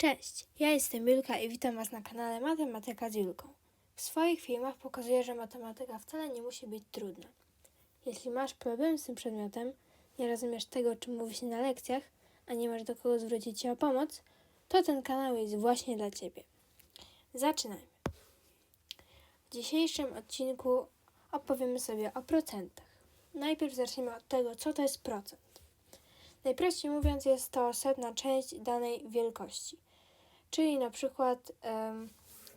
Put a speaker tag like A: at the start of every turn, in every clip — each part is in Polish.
A: Cześć, ja jestem Julka i witam Was na kanale Matematyka z Julką. W swoich filmach pokazuję, że matematyka wcale nie musi być trudna. Jeśli masz problem z tym przedmiotem, nie rozumiesz tego, o czym mówi się na lekcjach, a nie masz do kogo zwrócić się o pomoc, to ten kanał jest właśnie dla Ciebie. Zaczynajmy. W dzisiejszym odcinku opowiemy sobie o procentach. Najpierw zaczniemy od tego, co to jest procent. Najprościej mówiąc, jest to setna część danej wielkości. Czyli na przykład em,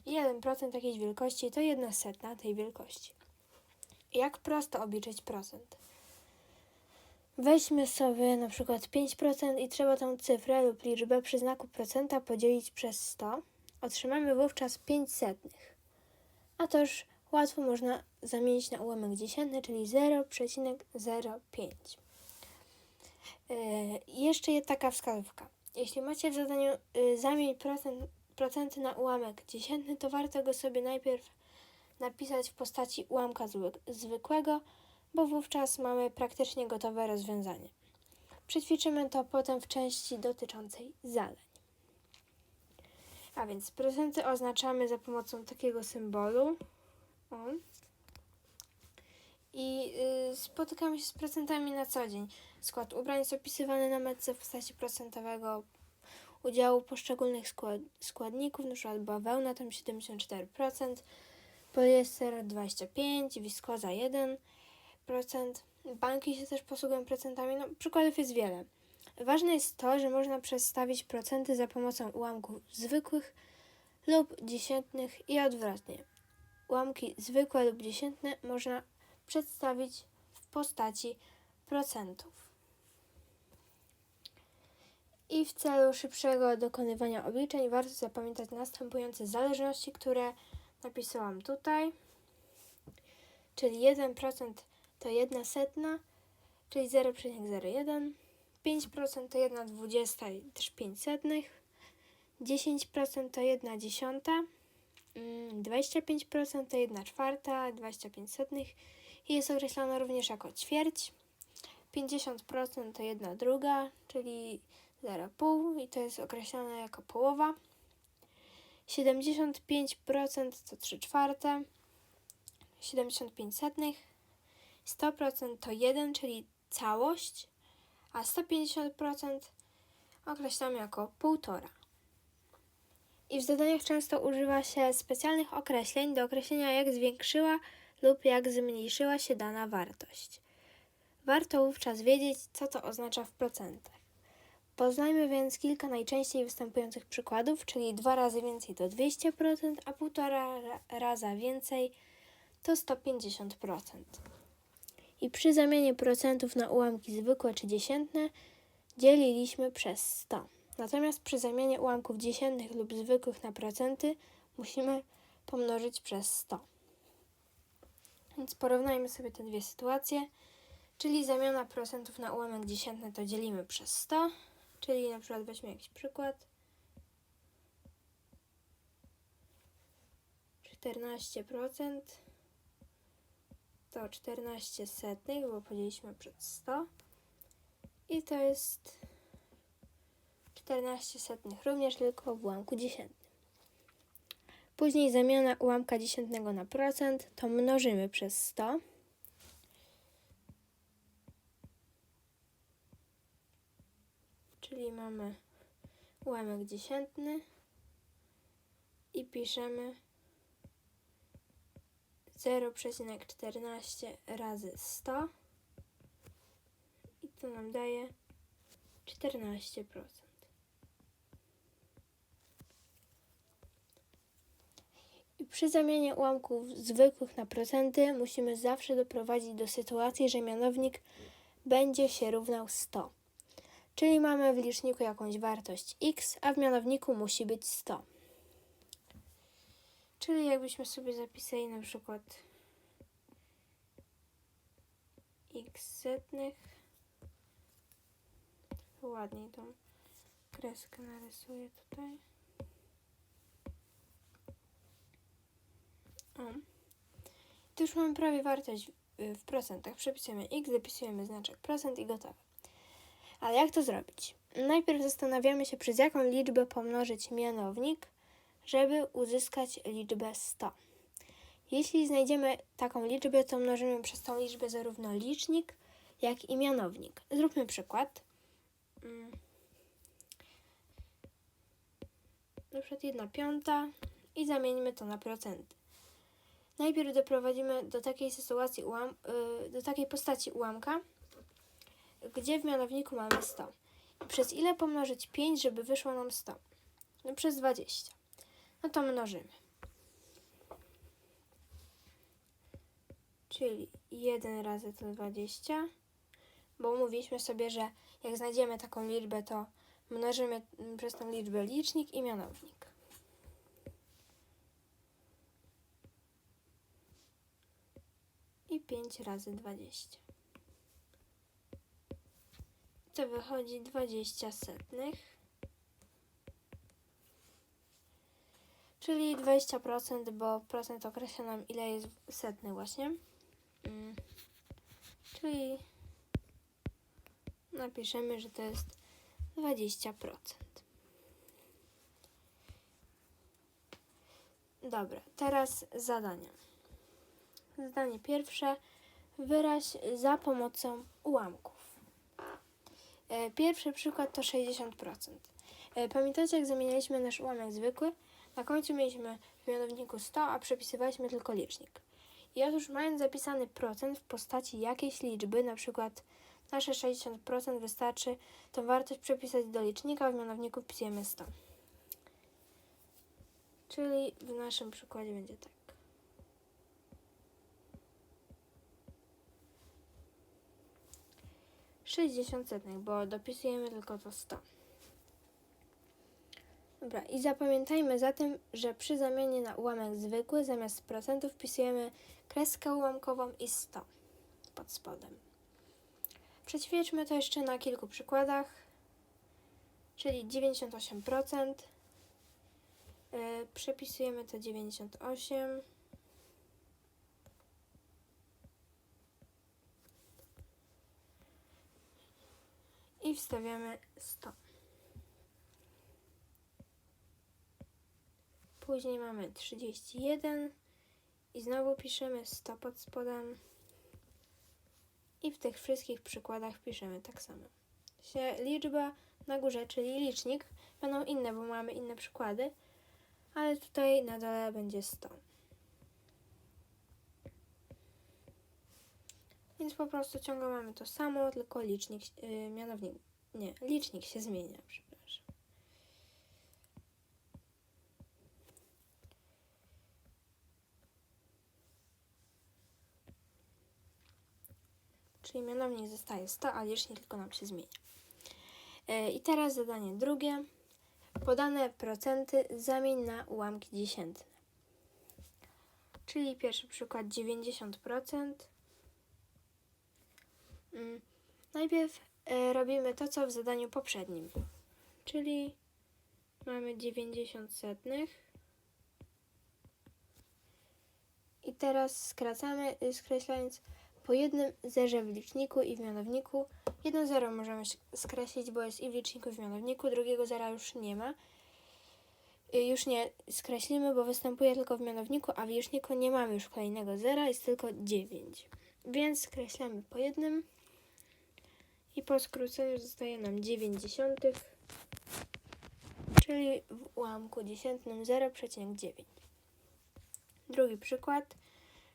A: 1% jakiejś wielkości to jedna setna tej wielkości. Jak prosto obliczyć procent? Weźmy sobie na przykład 5% i trzeba tą cyfrę lub liczbę przy znaku procenta podzielić przez 100. Otrzymamy wówczas 5 setnych. A to już łatwo można zamienić na ułamek dziesiętny, czyli 0,05. Yy, jeszcze jest taka wskazówka. Jeśli macie w zadaniu yy, zamień procent, procenty na ułamek dziesiętny, to warto go sobie najpierw napisać w postaci ułamka zły, zwykłego, bo wówczas mamy praktycznie gotowe rozwiązanie. Przećwiczymy to potem w części dotyczącej zadań. A więc procenty oznaczamy za pomocą takiego symbolu. I y, spotykamy się z procentami na co dzień. Skład ubrań jest opisywany na metce w postaci procentowego udziału poszczególnych skład, składników, np. bawełna tam 74%, poliester 25%, wiskoza 1%. Banki się też posługują procentami, no przykładów jest wiele. Ważne jest to, że można przedstawić procenty za pomocą ułamków zwykłych lub dziesiętnych i odwrotnie. Ułamki zwykłe lub dziesiętne można przedstawić w postaci procentów. I w celu szybszego dokonywania obliczeń warto zapamiętać następujące zależności, które napisałam tutaj. Czyli 1% to 1 setna, czyli 0,01. 5% to 1 dwudziesta i też 5 setnych. 10% to 1 dziesiąta. mm, 25% to 1 czwarta, 25 setnych i jest określona również jako ćwierć. 50% to 1 druga, czyli 0,5 i to jest określone jako połowa. 75% to 3 czwarte. 75 setnych. 100% to 1, czyli całość, a 150% określamy jako półtora. I w zadaniach często używa się specjalnych określeń do określenia, jak zwiększyła lub jak zmniejszyła się dana wartość. Warto wówczas wiedzieć, co to oznacza w procentach. Poznajmy więc kilka najczęściej występujących przykładów, czyli dwa razy więcej to 200%, a półtora ra- raza więcej to 150%. I przy zamianie procentów na ułamki zwykłe czy dziesiętne dzieliliśmy przez 100. Natomiast przy zamianie ułamków dziesiętnych lub zwykłych na procenty musimy pomnożyć przez 100. Więc porównajmy sobie te dwie sytuacje. Czyli zamiana procentów na ułamek dziesiętny to dzielimy przez 100. Czyli na przykład weźmy jakiś przykład. 14% to 14 setnych, bo podzieliliśmy przez 100. I to jest 14 setnych również tylko w ułamku dziesiętnym. Później zamiana ułamka dziesiętnego na procent to mnożymy przez 100. Czyli mamy ułamek dziesiętny i piszemy 0,14 razy 100 i to nam daje 14%. I przy zamianie ułamków zwykłych na procenty musimy zawsze doprowadzić do sytuacji, że mianownik będzie się równał 100. Czyli mamy w liczniku jakąś wartość x, a w mianowniku musi być 100. Czyli jakbyśmy sobie zapisali na przykład x setnych, ładniej tą kreskę narysuję tutaj. O. To już mamy prawie wartość y, w procentach. Przepisujemy x, zapisujemy znaczek procent i gotowe. Ale jak to zrobić? najpierw zastanawiamy się, przez jaką liczbę pomnożyć mianownik, żeby uzyskać liczbę 100. Jeśli znajdziemy taką liczbę, to mnożymy przez tą liczbę zarówno licznik, jak i mianownik. Zróbmy przykład. Mm. Na przykład 1 piąta i zamieńmy to na procenty. Najpierw doprowadzimy do takiej sytuacji, ułam, y, do takiej postaci ułamka, gdzie w mianowniku mamy 100. I przez ile pomnożyć 5, żeby wyszło nam 100? No przez 20. No to mnożymy. Czyli 1 razy to 20, bo mówiliśmy sobie, że jak znajdziemy taką liczbę, to mnożymy przez tą liczbę licznik i mianownik. I 5 razy 20. To wychodzi 20 setnych. Czyli 20%, bo procent określa nam ile jest setny właśnie. Mm. Czyli napiszemy, że to jest 20%. Dobra, teraz zadania. Zadanie pierwsze. Wyraź za pomocą ułamków. E, Pierwszy przykład to 60%. E, Pamiętacie, jak zamienialiśmy nasz ułamek zwykły? Na końcu mieliśmy w mianowniku 100, a przepisywaliśmy tylko licznik. I otóż mając zapisany procent w postaci jakiejś liczby, na przykład nasze 60% wystarczy tą wartość przepisać do licznika, w mianowniku wpisujemy 100. Czyli w naszym przykładzie będzie tak. Sześćdziesiąt setnych, bo dopisujemy tylko to 100. Dobra, i zapamiętajmy zatem, że przy zamianie na ułamek zwykły zamiast procentów wpisujemy kreskę ułamkową i 100 pod spodem. Przećwiczmy to jeszcze na kilku przykładach, czyli 98%. Yy, przepisujemy to 98. I wstawiamy 100. Później mamy 31 i znowu piszemy 100 pod spodem. I w tych wszystkich przykładach piszemy tak samo. Liczba na górze, czyli licznik, będą inne, bo mamy inne przykłady, ale tutaj na dole będzie 100. Więc po prostu ciągle mamy to samo, tylko licznik, yy, mianownik, nie, licznik się zmienia, przepraszam. Czyli mianownik zostaje 100, a licznik tylko nam się zmienia. E, I teraz zadanie drugie. Podane procenty zamień na ułamki dziesiętne. Czyli pierwszy przykład 90%. Mm, Najpierw e, robimy to, co w zadaniu poprzednim. Czyli mamy 90 setnych. I teraz skracamy, y, skreślając po jednym zerze w liczniku i w mianowniku. Jedno zero możemy sk- skreślić, bo jest i w liczniku, i w mianowniku. Drugiego zera już nie ma. Y, Już nie skreślimy, bo występuje tylko w mianowniku, a w liczniku nie mamy już kolejnego zera, jest tylko 9. Więc skreślamy po jednym i po skróceniu zostaje nam 9 dziesiątych, czyli w ułamku dziesiętnym 0,9. Drugi przykład,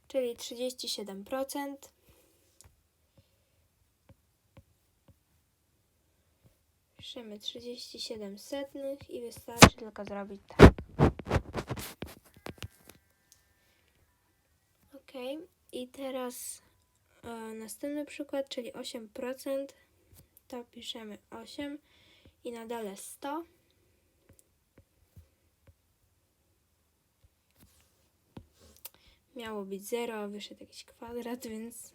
A: czyli 37%. Piszemy 37 setnych i wystarczy tylko zrobić tak. Ok, i teraz e, następny przykład, czyli 8%. To piszemy 8 i na dole 100. Miało być 0, a wyszedł jakiś kwadrat, więc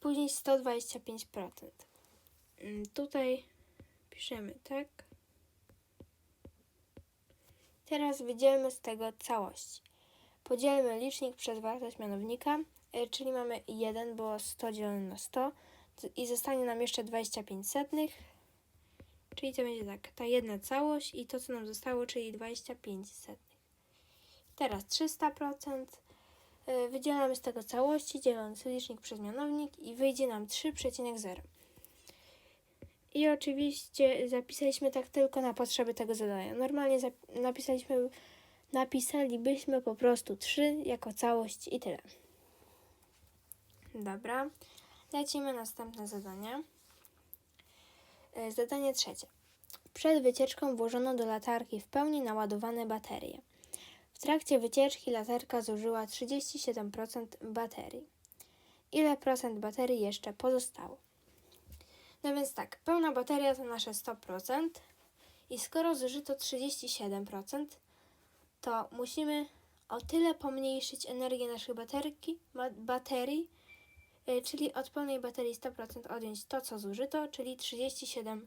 A: później 125%. Mm, Tutaj piszemy tak. Teraz wydzielmy z tego całość. Podzielmy licznik przez wartość mianownika. y, czyli mamy 1, bo 100 dzielone na 100 t- i zostanie nam jeszcze 25 setnych, czyli to będzie tak, ta jedna całość i to, co nam zostało, czyli 25 setnych. Teraz 300%. y, Wydzielamy z tego całości, dzieląc licznik przez mianownik i wyjdzie nam 3,0. I oczywiście zapisaliśmy tak tylko na potrzeby tego zadania. Normalnie napisaliśmy, napisalibyśmy po prostu 3 jako całość i tyle. Dobra, lecimy następne zadanie. E, Zadanie trzecie. Przed wycieczką włożono do latarki w pełni naładowane baterie. W trakcie wycieczki latarka zużyła 37% baterii. Ile procent baterii jeszcze pozostało? No więc tak, pełna bateria to nasze 100% i skoro zużyto 37%, to musimy o tyle pomniejszyć energię naszych baterki, ba- baterii, y, czyli od pełnej baterii 100% odjąć to, co zużyto, czyli 37%.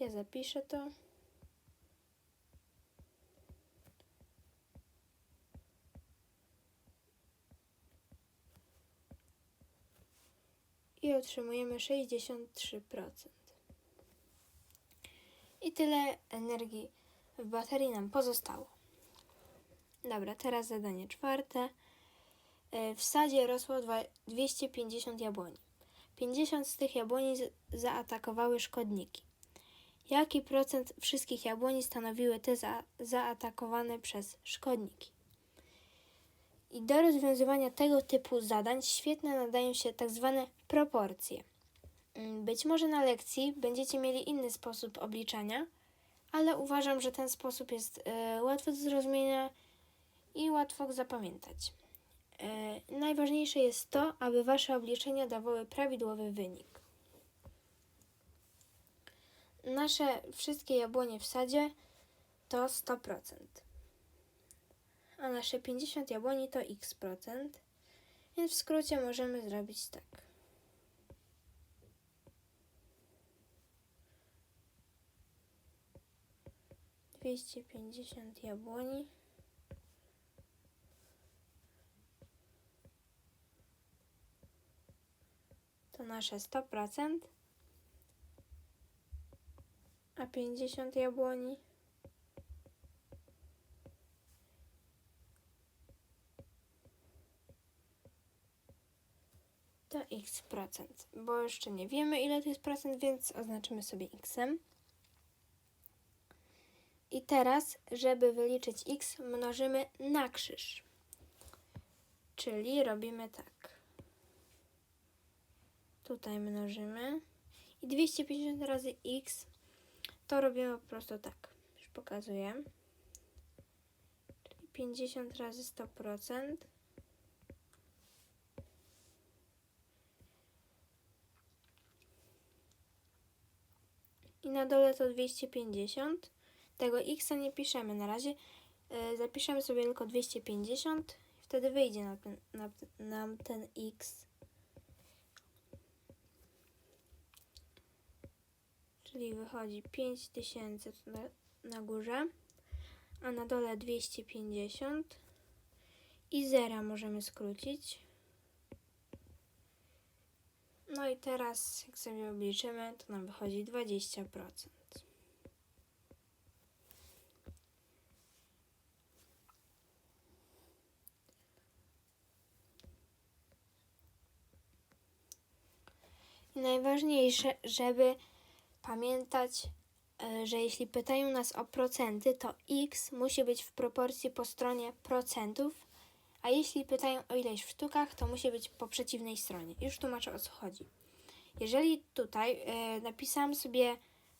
A: Ja zapiszę to. i otrzymujemy 63%. I tyle energii w baterii nam pozostało. Dobra, teraz zadanie czwarte. E, W sadzie rosło dwa- 250 jabłoni. 50 z tych jabłoni zaatakowały szkodniki. Jaki procent wszystkich jabłoni stanowiły te za- zaatakowane przez szkodniki? I do rozwiązywania tego typu zadań świetne nadają się tak zwane proporcje. Mm, Być może na lekcji będziecie mieli inny sposób obliczania, ale uważam, że ten sposób jest e, łatwy do zrozumienia i łatwo zapamiętać. E, najważniejsze jest to, aby wasze obliczenia dawały prawidłowy wynik. Nasze wszystkie jabłonie w sadzie to 100% a nasze 50 jabłoni to x procent, więc w skrócie możemy zrobić tak. Dwieście pięćdziesiąt jabłoni. To nasze 100%, a 50 jabłoni. To x procent, bo jeszcze nie wiemy ile to jest procent, więc oznaczymy sobie xem. I teraz, żeby wyliczyć x, mnożymy na krzyż. Czyli robimy tak. Tutaj mnożymy. I 250 razy x to robimy po prostu tak. Już pokazuję. Czyli 50 razy 100%. i na dole to 250. Tego x nie piszemy na razie. Yy, zapiszemy sobie tylko 250 i wtedy wyjdzie na ten, na, nam ten x. Czyli wychodzi 5000 na, na górze, a na dole 250 i zera możemy skrócić. No i teraz, jak sobie obliczymy, to nam wychodzi 20%. I najważniejsze, żeby pamiętać, e, że jeśli pytają nas o procenty, to x musi być w proporcji po stronie procentów, a jeśli pytają o ileś w sztukach, to musi być po przeciwnej stronie. Już tłumaczę o co chodzi. Jeżeli tutaj e, napisałam sobie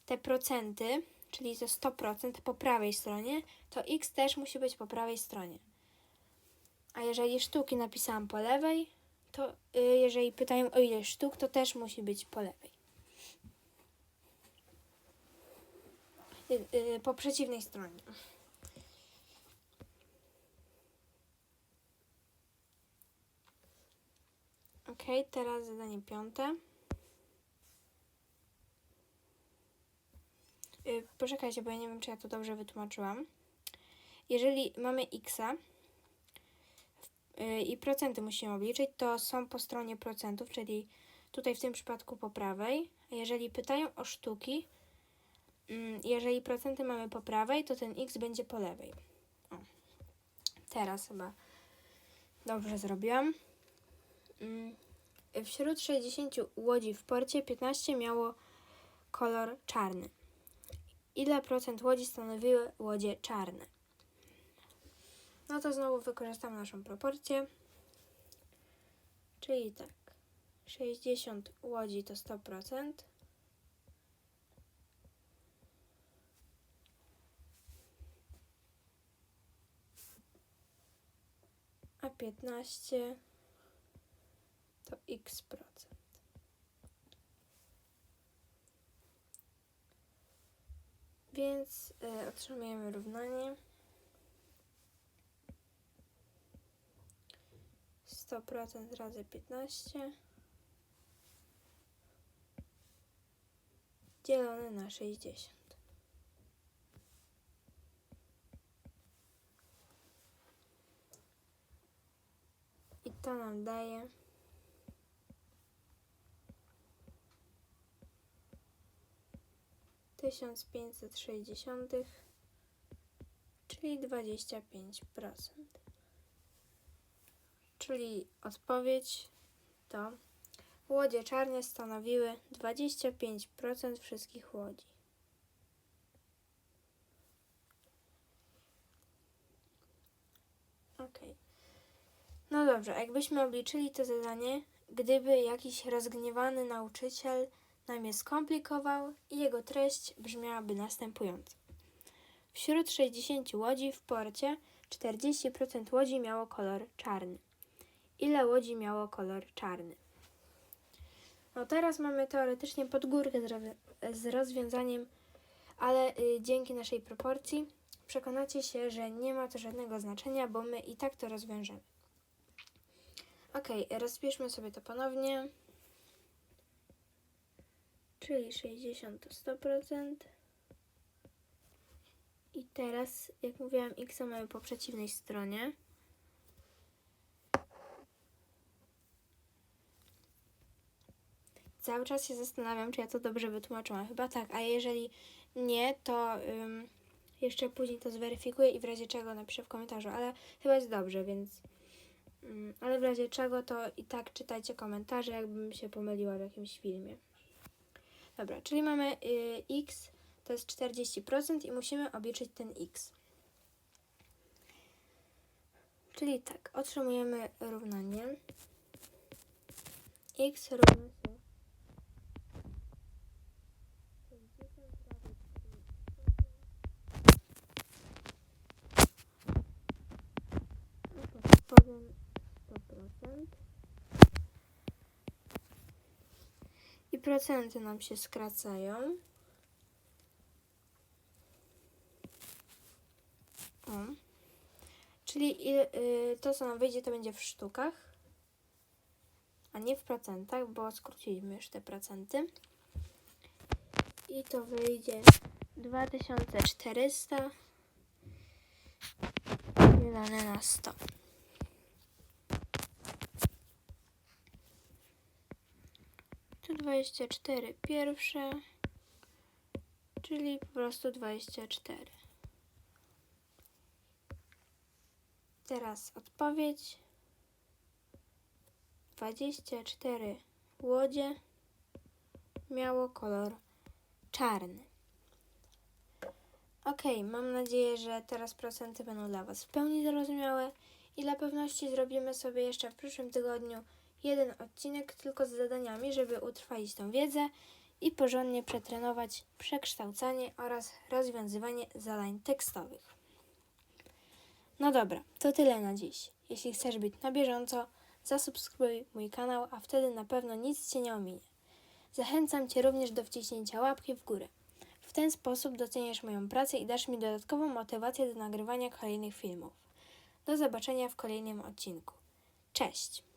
A: te procenty, czyli to 100% po prawej stronie, to x też musi być po prawej stronie. A jeżeli sztuki napisałam po lewej, to y, jeżeli pytają o ile sztuk, to też musi być po lewej. Y, y, po przeciwnej stronie. Ok, teraz zadanie piąte. Poczekajcie, bo ja nie wiem, czy ja to dobrze wytłumaczyłam. Jeżeli mamy x, i procenty musimy obliczyć, to są po stronie procentów, czyli tutaj w tym przypadku po prawej. Jeżeli pytają o sztuki, mm, jeżeli procenty mamy po prawej, to ten x będzie po lewej. O. Teraz chyba dobrze zrobiłam. Mm, Wśród 60 łodzi w porcie 15 miało kolor czarny. Ile procent łodzi stanowiły łodzie czarne? No to znowu wykorzystam naszą proporcję. Czyli tak. 60 łodzi to 100%. A 15 to x procent. Więc y, otrzymujemy równanie 100% razy 15 dzielone na 60. I to nam daje 1560, czyli 25%. Czyli odpowiedź to łodzie czarne stanowiły 25% wszystkich łodzi. Ok. No dobrze, jakbyśmy obliczyli to zadanie, gdyby jakiś rozgniewany nauczyciel nam je skomplikował i jego treść brzmiałaby następująco. Wśród 60 łodzi w porcie 40% łodzi miało kolor czarny. Ile łodzi miało kolor czarny? No teraz mamy teoretycznie pod górkę z, roz- z rozwiązaniem, ale y, dzięki naszej proporcji przekonacie się, że nie ma to żadnego znaczenia, bo my i tak to rozwiążemy. Ok, rozpiszmy sobie to ponownie czyli 60 to 100%. I teraz, jak mówiłam, x mamy po przeciwnej stronie. Cały czas się zastanawiam, czy ja to dobrze wytłumaczyłam. Chyba tak, a jeżeli nie, to jeszcze później to zweryfikuję i w razie czego napiszę w komentarzu, ale chyba jest dobrze, więc... ale w razie czego to i tak czytajcie komentarze, jakbym się pomyliła w jakimś filmie. Dobra, czyli mamy y, x to jest 40% i musimy obliczyć ten x. Czyli tak, otrzymujemy równanie x równa powiem 100%. I procenty nam się skracają. O. Czyli y, to, co nam wyjdzie, to będzie w sztukach, a nie w procentach, bo skróciliśmy już te procenty. I to wyjdzie 2400 dzielone na 100. 24 pierwsze, czyli po prostu 24. Teraz odpowiedź. 24 łodzie miało kolor czarny. Ok, mam nadzieję, że teraz procenty będą dla Was w pełni zrozumiałe i dla pewności zrobimy sobie jeszcze w przyszłym tygodniu jeden odcinek tylko z zadaniami, żeby utrwalić tą wiedzę i porządnie przetrenować przekształcanie oraz rozwiązywanie zadań tekstowych. No dobra, to tyle na dziś. Jeśli chcesz być na bieżąco, zasubskrybuj mój kanał, a wtedy na pewno nic Cię nie ominie. Zachęcam Cię również do wciśnięcia łapki w górę. W ten sposób doceniasz moją pracę i dasz mi dodatkową motywację do nagrywania kolejnych filmów. Do zobaczenia w kolejnym odcinku. Cześć!